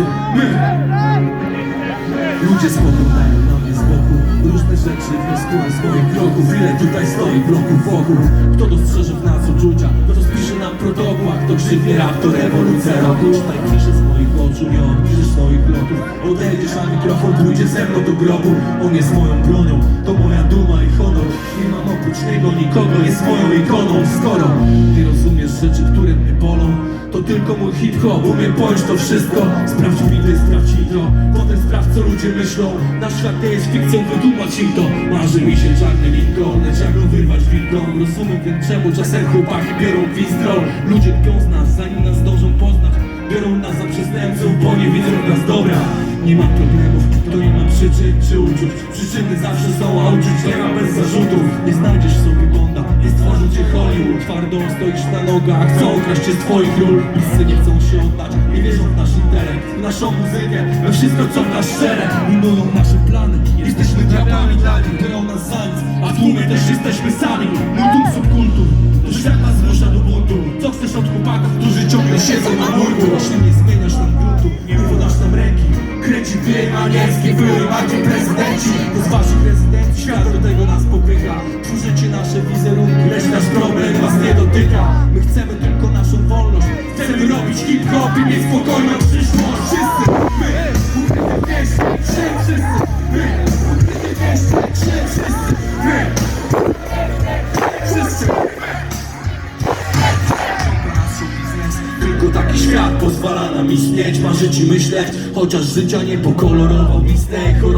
wszyscy my. Ludzie spoglądają na mnie z boku. Różne rzeczy wnioskują z moich kroków. Ile tutaj stoi bloków wokół? Kto dostrzeże w nas uczucia Kto spisze nam protokół? A kto krzywnie rap to rewolucja? Roku Czytaj pisze z moich oczu. Nie odpiszesz moich lotów Odejdziesz na mikrofon Pójdzie ze mną do grobu. On jest moją bronią. To moja duma i honor. Nie mam oprócz niego nikogo. Jest moją ikoną. Skoro nie rozumiesz to mój hip-hop. Umie pojąć to wszystko. Sprawdź bity, sprawdź intro Potem sprawdź co ludzie myślą. Nasz świat nie jest fikcją, wytłumacz im to. Marzy mi się czarny Lincoln Lecz jak go wyrwać wilką Rozumiem więc czemu. Czasem chłopaki biorą wistrol Ludzie kpią z nas, zanim nas zdążą poznać. Biorą nas za przestępców, bo nie widzą nas. Dobra Nie ma problemów, to nie ma przyczyn czy uczuć. Przyczyny zawsze są, a uczuć nie ma bez zarzutów. Nie znajdziesz sobie cię Twardo stoisz na nogach, chcą kraść cię z twoich ról. Nie chcą się oddać, nie wierzą w nasz intelekt W naszą muzykę, we wszystko co w nas szczere Minują nasze plany, jesteśmy diabłami dla nich. Biorą nas za nic, a w tłumie też jesteśmy sami. Multum subkultur, to świat nas zmusza do buntu. Co chcesz od chłopaków, którzy ciągle siedzą na murku Rośnie nie zmieniasz nam gruntu, nie podasz nam ręki. Kręci wyjem anielski, były bardziej prezydenci. To z waszych rezydencji. Świat do tego My chcemy tylko naszą wolność. Chcemy robić hip-hop i mieć spokojną przyszłość. Wszyscy my, ukryte pieśni, trzy wszyscy my. Ukryte pieśni, wszyscy my. Wszyscy Tylko taki świat pozwala nam istnieć, marzyć i myśleć Chociaż życia nie pokolorował chorob